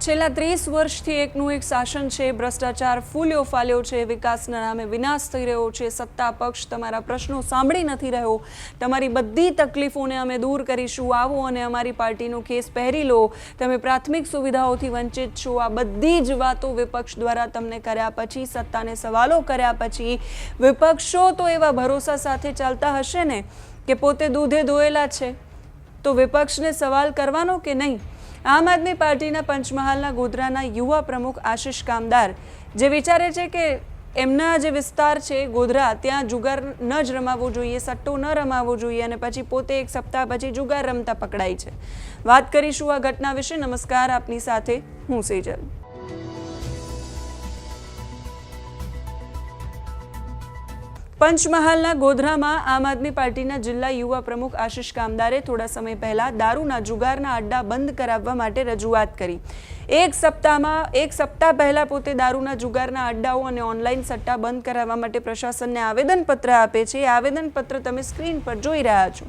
છેલ્લા ત્રીસ વર્ષથી એકનું એક શાસન છે, ભ્રષ્ટાચાર ફૂલ્યો ફાલ્યો છે, વિકાસના નામે વિનાશ થઈ રહ્યો છે, સત્તા પક્ષ તમારા પ્રશ્નો સાંભળી નથી રહ્યો. તમારી બધી તકલીફોને અમે દૂર કરીશું. આવો અને અમારી પાર્ટીનો કેસ પહેરી લો. તમે પ્રાથમિક સુવિધાઓથી વંચિત છો. આ બધી જ વાતો વિપક્ષ દ્વારા તમને કર્યા પછી, સત્તાને સવાલો કર્યા પછી, વિપક્ષો તો એવા ભરોસા સાથે ચાલતા હશે ને કે પોતે દૂધે ધોયેલા છે? તો વિપક્ષને સવાલ કરવાનો કે નહીં? આમ આદમી પાર્ટીના પંચમહાલના ગોધરાના યુવા પ્રમુખ આશિષ કામદાર જે વિચારે છે કે એમના જે વિસ્તાર છે ગોધરા, ત્યાં જુગાર ન જ રમાવવો જોઈએ, સટ્ટો ન રમાવવો જોઈએ અને પછી પોતે એક સપ્તાહ પછી જુગાર રમતા પકડાય છે. વાત કરીશું આ ઘટના વિશે. નમસ્કાર, આપની સાથે હું સેજલ. પંચમહાલના ગોધરામાં આમ આદમી પાર્ટીના જિલ્લા યુવા પ્રમુખ આશિષ કામદારે થોડા સમય પહેલા દારૂના જુગારના અડ્ડા બંધ કરાવવા માટે રજૂઆત કરી. એક સપ્તાહમાં એક સપ્તાહ પહેલા પોતે દારૂના જુગારના અડ્ડાઓ અને ઓનલાઈન સટ્ટા બંધ કરાવવા માટે પ્રશાસનને આવેદનપત્ર આપે છે. એ આવેદનપત્ર તમે સ્ક્રીન પર જોઈ રહ્યા છો.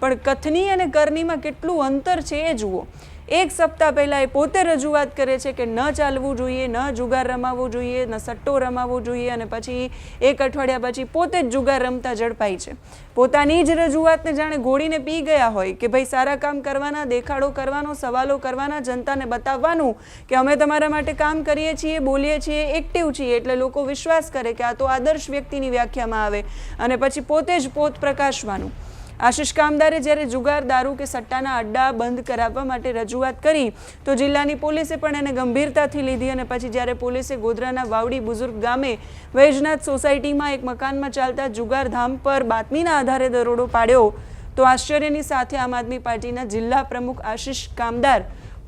પણ કથની અને કરનીમાં કેટલું અંતર છે એ જુઓ. એક સપ્તાહ પહેલાં એ પોતે રજૂઆત કરે છે કે ન ચાલવું જોઈએ, ન જુગાર રમાવવો જોઈએ, ન સટ્ટો રમાવવો જોઈએ અને પછી એક અઠવાડિયા પછી પોતે જ જુગાર રમતા ઝડપાય છે. પોતાની જ રજૂઆતને જાણે ગોળીને પી ગયા હોય કે ભાઈ સારા કામ કરવાના, દેખાડો કરવાનો, સવાલો કરવાના, જનતાને બતાવવાનું કે અમે તમારા માટે કામ કરીએ છીએ, બોલીએ છીએ એક્ટિવ છીએ એટલે લોકો વિશ્વાસ કરે કે આ તો આદર્શ વ્યક્તિની વ્યાખ્યામાં આવે અને પછી પોતે જ પોત પ્રકાશવાનું. આશિષ કામદારે જ્યારે જુગાર, દારૂ કે સટ્ટાના અડ્ડા બંધ કરાવવા માટે રજૂઆત કરી, તો જિલ્લાની પોલીસે પણ એને ગંભીરતાથી લીધી અને પછી જ્યારે પોલીસે ગોધરાના વાવડી બુઝુર્ગ ગામે વૈજનાથ સોસાયટીમાં એક મકાનમાં ચાલતા જુગાર ધામ પર બાતમીના આધારે દરોડો પાડ્યો, તો આશ્ચર્યની સાથે આમ આદમી પાર્ટીના જિલ્લા પ્રમુખ આશિષ કામદાર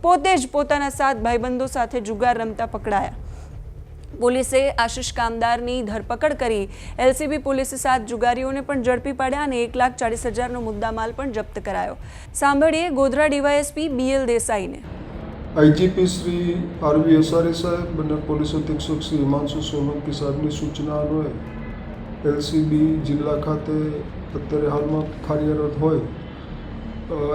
પોતે જ પોતાના સાત ભાઈબંધો સાથે જુગાર રમતા પકડાયા. પોલીસે આશિષ કામદારની ધરપકડ કરી એલસીબી પોલીસે સાત જુગારીઓને પણ ઝડપી પાડ્યા અને એક લાખ ચાલીસ હજારનો મુદ્દામાલ પણ જપ્ત કરાયો. સાંભળીએ ગોધરા ડીવાયએસપી બીએલ દેસાઈને. આઈજીપી શ્રી આરવી અસારી સાહેબ અને પોલીસ અધિક્ષક શ્રી હિમાંશુ સોલંકી સાહેબની સૂચના અન્વયે એલસીબી જિલ્લા ખાતે અત્યારે હાલમાં કાર્યરત હોય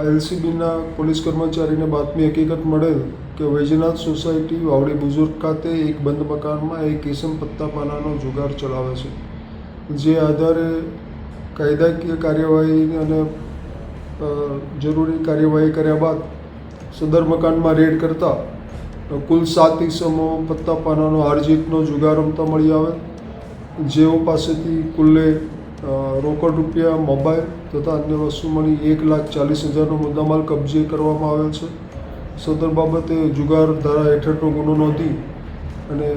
એલસીબીના પોલીસ કર્મચારીને બાતમી હકીકત મળેલ કે વૈજનાથ સોસાયટી વાવડી બુઝુર્ગ ખાતે એક બંધ મકાનમાં એક કિસમ પત્તા પાનાનો જુગાર ચલાવે છે, જે આધારે કાયદાકીય કાર્યવાહી અને જરૂરી કાર્યવાહી કર્યા બાદ સદર મકાનમાં રેડ કરતા કુલ સાત ઇસમો પત્તા પાનાનો હારજીતનો જુગાર રમતા મળી આવે. જેઓ પાસેથી કુલ્લે રોકડ રૂપિયા, મોબાઈલ તથા અન્ય વસ્તુ મળી એક લાખ ચાલીસ હજારનો મુદ્દામાલ કબજે કરવામાં આવેલ છે. સદર બાબતે જુગાર ધારા હેઠળનો ગુનો નોંધી અને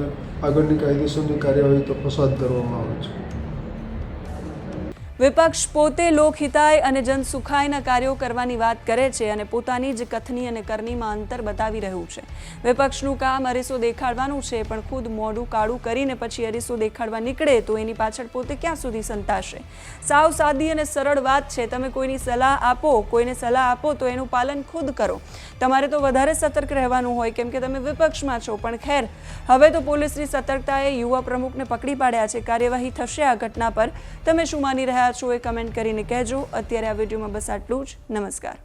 આગળની કાયદેસરની કાર્યવાહી તપાસ હાથ ધરવામાં આવે છે. વિપક્ષ પોતે લોકહિતાય અને જનસુખાયના કાર્યો કરવાની વાત કરે છે અને પોતાની જ કથની અને કરનીમાં અંતર બતાવી રહ્યું છે. વિપક્ષનું કામ અરીસો દેખાડવાનું છે, પણ ખુદ મોઢું કાળું કરીને પછી અરીસો દેખાડવા નીકળે તો એની પાછળ પોતે ક્યાં સુધી સંતાશે? સાવ સાદી અને સરળ વાત છે. તમે કોઈની સલાહ આપો, કોઈને સલાહ આપો તો એનું પાલન ખુદ કરો. તમારે તો વધારે સતર્ક રહેવાનું હોય, કેમ કે તમે વિપક્ષમાં છો. પણ ખેર, હવે તો પોલીસની સતર્કતાએ યુવા પ્રમુખને પકડી પાડ્યા છે. કાર્યવાહી થશે આ ઘટના પર. તમે શું માની રહ્યા છો એ કમેન્ટ કરીને કહેજો. અત્યારે આ વિડીયોમાં બસ આટલું જ. નમસ્કાર.